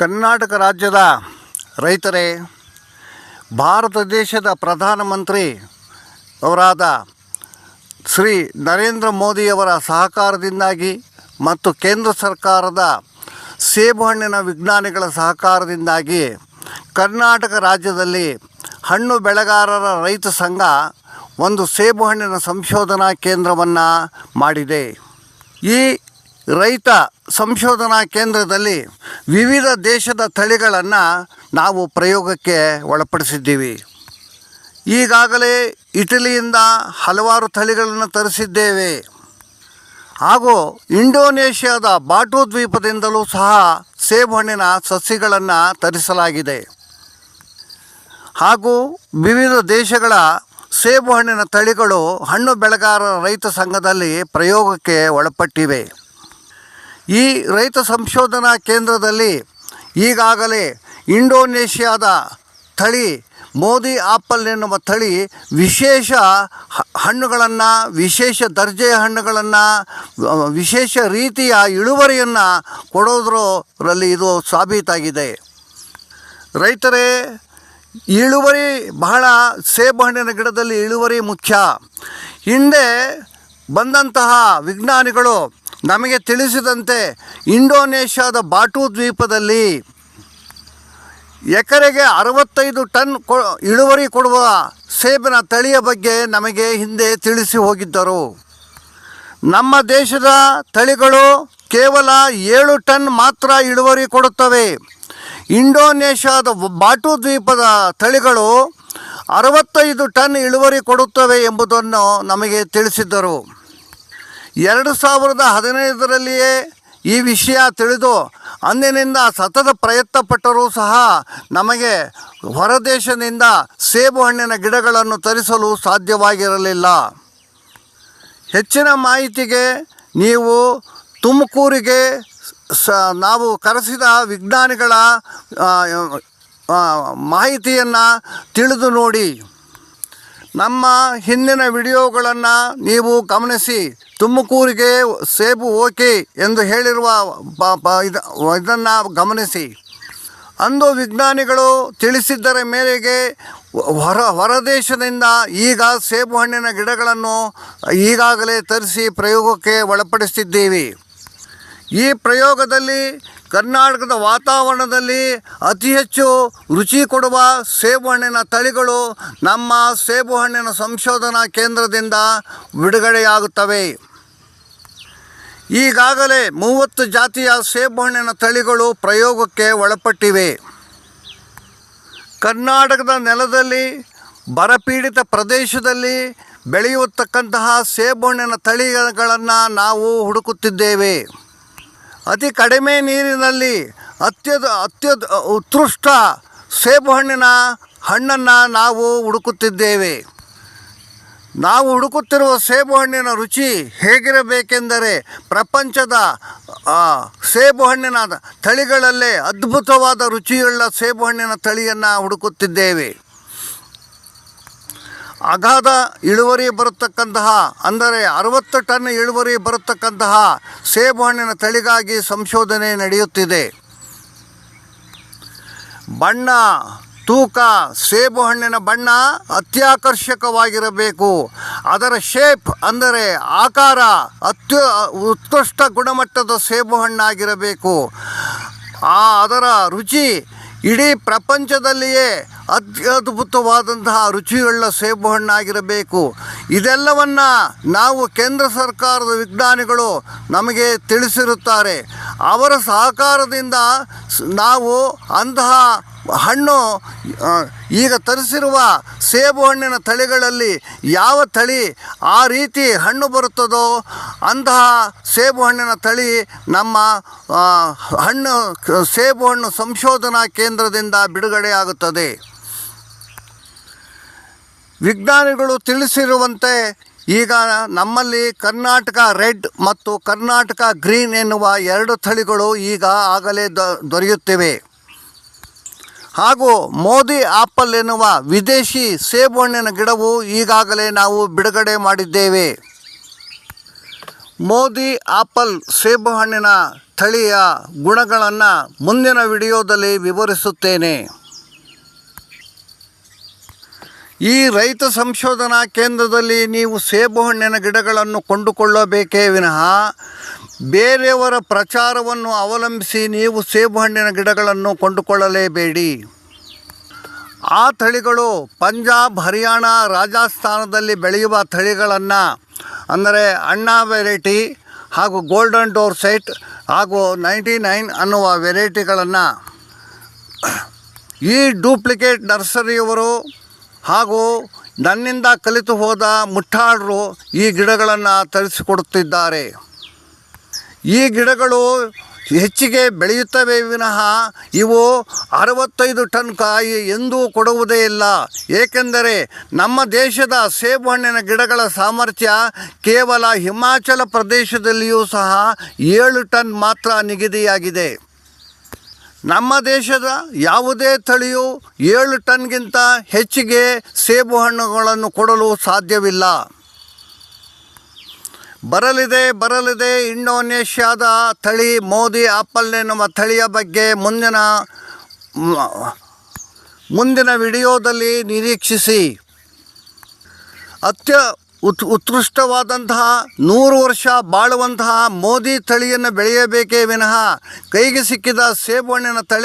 ಕರ್ನಾಟಕ ರಾಜ್ಯದ ರೈತರೇ, ಭಾರತ ದೇಶದ ಪ್ರಧಾನಮಂತ್ರಿ ಅವರಾದ ಶ್ರೀ ನರೇಂದ್ರ ಮೋದಿಯವರ ಸಹಕಾರದಿಂದಾಗಿ ಮತ್ತು ಕೇಂದ್ರ ಸರ್ಕಾರದ ಸೇಬು ಹಣ್ಣಿನ ವಿಜ್ಞಾನಿಗಳ ಸಹಕಾರದಿಂದಾಗಿ ಕರ್ನಾಟಕ ರಾಜ್ಯದಲ್ಲಿ ಹಣ್ಣು ಬೆಳೆಗಾರರ ರೈತ ಸಂಘ ಒಂದು ಸೇಬು ಹಣ್ಣಿನ ಸಂಶೋಧನಾ ಕೇಂದ್ರವನ್ನು ಮಾಡಿದೆ. ಈ ರೈತ ಸಂಶೋಧನಾ ಕೇಂದ್ರದಲ್ಲಿ ವಿವಿಧ ದೇಶದ ತಳಿಗಳನ್ನು ನಾವು ಪ್ರಯೋಗಕ್ಕೆ ಒಳಪಡಿಸಿದ್ದೀವಿ. ಈಗಾಗಲೇ ಇಟಲಿಯಿಂದ ಹಲವಾರು ತಳಿಗಳನ್ನು ತರಿಸಿದ್ದೇವೆ. ಹಾಗೂ ಇಂಡೋನೇಷ್ಯಾದ ಬಾಟು ದ್ವೀಪದಿಂದಲೂ ಸಹ ಸೇಬು ಹಣ್ಣಿನ ಸಸಿಗಳನ್ನು ತರಿಸಲಾಗಿದೆ. ಹಾಗೂ ವಿವಿಧ ದೇಶಗಳ ಸೇಬು ಹಣ್ಣಿನ ತಳಿಗಳು ಹಣ್ಣು ಬೆಳೆಗಾರರ ರೈತ ಸಂಘದಲ್ಲಿ ಪ್ರಯೋಗಕ್ಕೆ ಒಳಪಟ್ಟಿವೆ. ಈ ರೈತ ಸಂಶೋಧನಾ ಕೇಂದ್ರದಲ್ಲಿ ಈಗಾಗಲೇ ಇಂಡೋನೇಷ್ಯಾದ ತಳಿ ಮೋದಿ ಆಪಲ್ ಎನ್ನುವ ತಳಿ ವಿಶೇಷ ಹಣ್ಣುಗಳನ್ನು, ವಿಶೇಷ ದರ್ಜೆಯ ಹಣ್ಣುಗಳನ್ನು ವಿಶೇಷ ರೀತಿಯ ಇಳುವರಿಯನ್ನು ಕೊಡೋದ್ರಲ್ಲಿ ಇದು ಸಾಬೀತಾಗಿದೆ. ರೈತರೇ, ಇಳುವರಿ ಬಹಳ ಸೇಬು ಹಣ್ಣಿನ ಗಿಡದಲ್ಲಿ ಇಳುವರಿ ಮುಖ್ಯ. ಹಿಂದೆ ಬಂದಂತಹ ವಿಜ್ಞಾನಿಗಳು ನಮಗೆ ತಿಳಿಸಿದಂತೆ ಇಂಡೋನೇಷ್ಯಾದ ಬಾಟು ದ್ವೀಪದಲ್ಲಿ ಎಕರೆಗೆ ಅರವತ್ತೈದು ಟನ್ ಕೊ ಇಳುವರಿ ಕೊಡುವ ಸೇಬಿನ ತಳಿಯ ಬಗ್ಗೆ ನಮಗೆ ಹಿಂದೆ ತಿಳಿಸಿ ಹೋಗಿದ್ದರು. ನಮ್ಮ ದೇಶದ ತಳಿಗಳು ಕೇವಲ ಏಳು ಟನ್ ಮಾತ್ರ ಇಳುವರಿ ಕೊಡುತ್ತವೆ. ಇಂಡೋನೇಷ್ಯಾದ ಬಾಟು ದ್ವೀಪದ ತಳಿಗಳು ಅರವತ್ತೈದು ಟನ್ ಇಳುವರಿ ಕೊಡುತ್ತವೆ ಎಂಬುದನ್ನು ನಮಗೆ ತಿಳಿಸಿದ್ದರು. ಎರಡು ಸಾವಿರದ ಹದಿನೈದರಲ್ಲಿಯೇ ಈ ವಿಷಯ ತಿಳಿದು ಅಂದಿನಿಂದ ಸತತ ಪ್ರಯತ್ನ ಪಟ್ಟರೂ ಸಹ ನಮಗೆ ಹೊರದೇಶದಿಂದ ಸೇಬು ಹಣ್ಣಿನ ಗಿಡಗಳನ್ನು ತರಿಸಲು ಸಾಧ್ಯವಾಗಿರಲಿಲ್ಲ. ಹೆಚ್ಚಿನ ಮಾಹಿತಿಗೆ ನೀವು ತುಮಕೂರಿಗೆ ಸ, ನಾವು ಕರೆಸಿದ ವಿಜ್ಞಾನಿಗಳ ಮಾಹಿತಿಯನ್ನು ತಿಳಿದು ನೋಡಿ. ನಮ್ಮ ಹಿಂದಿನ ವಿಡಿಯೋಗಳನ್ನು ನೀವು ಗಮನಿಸಿ. ತುಮಕೂರಿಗೆ ಸೇಬು ಓಕೆ ಎಂದು ಹೇಳಿರುವ ಇದನ್ನು ಗಮನಿಸಿ. ಅಂದು ವಿಜ್ಞಾನಿಗಳು ತಿಳಿಸಿದ್ದರ ಮೇರೆಗೆ ಹೊರ, ಹೊರದೇಶದಿಂದ ಈಗ ಸೇಬು ಹಣ್ಣಿನ ಗಿಡಗಳನ್ನು ಈಗಾಗಲೇ ತರಿಸಿ ಪ್ರಯೋಗಕ್ಕೆ ಒಳಪಡಿಸಿದ್ದೀವಿ ಈ ಪ್ರಯೋಗದಲ್ಲಿ ಕರ್ನಾಟಕದ ವಾತಾವರಣದಲ್ಲಿ ಅತಿ ಹೆಚ್ಚು ರುಚಿ ಕೊಡುವ ಸೇಬು ಹಣ್ಣಿನ ತಳಿಗಳು ನಮ್ಮ ಸೇಬು ಹಣ್ಣಿನ ಸಂಶೋಧನಾ ಕೇಂದ್ರದಿಂದ ಬಿಡುಗಡೆಯಾಗುತ್ತವೆ. ಈಗಾಗಲೇ ಮೂವತ್ತು ಜಾತಿಯ ಸೇಬು ಹಣ್ಣಿನ ತಳಿಗಳು ಪ್ರಯೋಗಕ್ಕೆ ಒಳಪಟ್ಟಿವೆ. ಕರ್ನಾಟಕದ ನೆಲದಲ್ಲಿ, ಬರಪೀಡಿತ ಪ್ರದೇಶದಲ್ಲಿ ಬೆಳೆಯುತ್ತಕ್ಕಂತಹ ಸೇಬು ಹಣ್ಣಿನ ತಳಿಗಳನ್ನು ನಾವು ಹುಡುಕುತ್ತಿದ್ದೇವೆ. ಅತಿ ಕಡಿಮೆ ನೀರಿನಲ್ಲಿ ಅತ್ಯದ ಅತ್ಯದ, ಉತ್ಕೃಷ್ಟ ಸೇಬು ಹಣ್ಣಿನ ಹಣ್ಣನ್ನು ನಾವು ಹುಡುಕುತ್ತಿದ್ದೇವೆ. ನಾವು ಹುಡುಕುತ್ತಿರುವ ಸೇಬು ಹಣ್ಣಿನ ರುಚಿ ಹೇಗಿರಬೇಕೆಂದರೆ ಪ್ರಪಂಚದ ಸೇಬು ಹಣ್ಣಿನ ತಳಿಗಳಲ್ಲೇ ಅದ್ಭುತವಾದ ರುಚಿಯುಳ್ಳ ಸೇಬು ಹಣ್ಣಿನ ತಳಿಯನ್ನು ಹುಡುಕುತ್ತಿದ್ದೇವೆ. ಅಗಾಧ ಇಳುವರಿ ಬರತಕ್ಕಂತಹ, ಅಂದರೆ ಅರವತ್ತು ಟನ್ ಇಳುವರಿ ಬರತಕ್ಕಂತಹ ಸೇಬು ಹಣ್ಣಿನ ತಳಿಗಾಗಿ ಸಂಶೋಧನೆ ನಡೆಯುತ್ತಿದೆ. ಬಣ್ಣ ತೂಕ, ಸೇಬು ಹಣ್ಣಿನ ಬಣ್ಣ ಅತ್ಯಾಕರ್ಷಕವಾಗಿರಬೇಕು. ಅದರ ಶೇಪ್ ಅಂದರೆ ಆಕಾರ ಅತ್ಯ, ಉತ್ಕೃಷ್ಟ ಗುಣಮಟ್ಟದ ಸೇಬು ಹಣ್ಣಾಗಿರಬೇಕು. ಆ ಅದರ ರುಚಿ ಇಡೀ ಪ್ರಪಂಚದಲ್ಲಿಯೇ ಅತ್ಯದ್ಭುತವಾದಂತಹ ರುಚಿಯುಳ್ಳ ಸೇಬು ಹಣ್ಣಾಗಿರಬೇಕು. ಇದೆಲ್ಲವನ್ನು ನಾವು ಕೇಂದ್ರ ಸರ್ಕಾರದ ವಿಜ್ಞಾನಿಗಳು ನಮಗೆ ತಿಳಿಸಿರುತ್ತಾರೆ. ಅವರ ಸಹಕಾರದಿಂದ ನಾವು ಅಂತಹ ಹಣ್ಣು ಈಗ ತರಿಸಿರುವ ಸೇಬು ಹಣ್ಣಿನ ತಳಿಗಳಲ್ಲಿ ಯಾವ ತಳಿ ಆ ರೀತಿ ಹಣ್ಣು ಬರುತ್ತದೋ ಅಂತಹ ಸೇಬು ಹಣ್ಣಿನ ತಳಿ ನಮ್ಮ ಹಣ್ಣು, ಸೇಬು ಹಣ್ಣು ಸಂಶೋಧನಾ ಕೇಂದ್ರದಿಂದ ಬಿಡುಗಡೆಯಾಗುತ್ತದೆ. ವಿಜ್ಞಾನಿಗಳು ತಿಳಿಸಿರುವಂತೆ ಈಗ ನಮ್ಮಲ್ಲಿ ಕರ್ನಾಟಕ ರೆಡ್ ಮತ್ತು ಕರ್ನಾಟಕ ಗ್ರೀನ್ ಎನ್ನುವ ಎರಡು ತಳಿಗಳು ಈಗ ಆಗಲೇ ದೊರೆಯುತ್ತಿವೆ. ಹಾಗೂ ಮೋದಿ ಆಪಲ್ ಎನ್ನುವ ವಿದೇಶಿ ಸೇಬು ಹಣ್ಣಿನ ಗಿಡವು ಈಗಾಗಲೇ ನಾವು ಬಿಡುಗಡೆ ಮಾಡಿದ್ದೇವೆ. ಮೋದಿ ಆಪಲ್ ಸೇಬು ಹಣ್ಣಿನ ತಳಿಯ ಗುಣಗಳನ್ನು ಮುಂದಿನ ವಿಡಿಯೋದಲ್ಲಿ ವಿವರಿಸುತ್ತೇನೆ. ಈ ರೈತ ಸಂಶೋಧನಾ ಕೇಂದ್ರದಲ್ಲಿ ನೀವು ಸೇಬು ಹಣ್ಣಿನ ಗಿಡಗಳನ್ನು ಕೊಂಡುಕೊಳ್ಳಬೇಕೇ ವಿನಃ ಬೇರೆಯವರ ಪ್ರಚಾರವನ್ನು ಅವಲಂಬಿಸಿ ನೀವು ಸೇಬು ಹಣ್ಣಿನ ಗಿಡಗಳನ್ನು ಕೊಂಡುಕೊಳ್ಳಲೇಬೇಡಿ. ಆ ತಳಿಗಳು ಪಂಜಾಬ್, ಹರಿಯಾಣ ರಾಜಸ್ಥಾನದಲ್ಲಿ ಬೆಳೆಯುವ ತಳಿಗಳನ್ನು ಅಂದರೆ ಅಣ್ಣಾ ವೆರೈಟಿ ಹಾಗೂ ಗೋಲ್ಡನ್ ಡೋರ್ ಸೆಟ್ ಹಾಗೂ ನೈಂಟಿ ನೈನ್ ಅನ್ನುವ ವೆರೈಟಿಗಳನ್ನು, ಈ ಡೂಪ್ಲಿಕೇಟ್ ನರ್ಸರಿಯವರು ಹಾಗೂ ನನ್ನಿಂದ ಕಲಿತು ಹೋದ ಮುಟ್ಟಾಳರು ಈ ಗಿಡಗಳನ್ನು ತರಿಸಿಕೊಡುತ್ತಿದ್ದಾರೆ. ಈ ಗಿಡಗಳು ಹೆಚ್ಚಿಗೆ ಬೆಳೆಯುತ್ತವೆ ವಿನಃ ಇವು ಅರವತ್ತೈದು ಟನ್ ಕಾಯಿ ಎಂದೂ ಕೊಡುವುದೇ ಇಲ್ಲ. ಏಕೆಂದರೆ ನಮ್ಮ ದೇಶದ ಸೇಬು ಹಣ್ಣಿನ ಗಿಡಗಳ ಸಾಮರ್ಥ್ಯ ಕೇವಲ ಹಿಮಾಚಲ ಪ್ರದೇಶದಲ್ಲಿಯೂ ಸಹ ಏಳು ಟನ್ ಮಾತ್ರ ನಿಗದಿಯಾಗಿದೆ. ನಮ್ಮ ದೇಶದ ಯಾವುದೇ ತಳಿಯು ಏಳು ಟನ್ಗಿಂತ ಹೆಚ್ಚಿಗೆ ಸೇಬು ಹಣ್ಣುಗಳನ್ನು ಕೊಡಲು ಸಾಧ್ಯವಿಲ್ಲ. ಬರಲಿದೆ ಬರಲಿದೆ. ಇಂಡೋನೇಷ್ಯಾದ ತಳಿ ಮೋದಿ ಆಪಲ್ ಎನ್ನುವ ತಳಿಯ ಬಗ್ಗೆ ಮುಂದಿನ ಮುಂದಿನ ವಿಡಿಯೋದಲ್ಲಿ ನಿರೀಕ್ಷಿಸಿ. ಅತ್ಯ ಉತ್, ಉತ್ಕೃಷ್ಟವಾದಂತಹ ನೂರು ವರ್ಷ ಬಾಳುವಂತಹ ಮೋದಿ ತಳಿಯನ್ನು ಬೆಳೆಯಬೇಕೇ ವಿನಃ ಕೈಗೆ ಸಿಕ್ಕಿದ ಸೇಬು ಹಣ್ಣಿನ ತಳಿ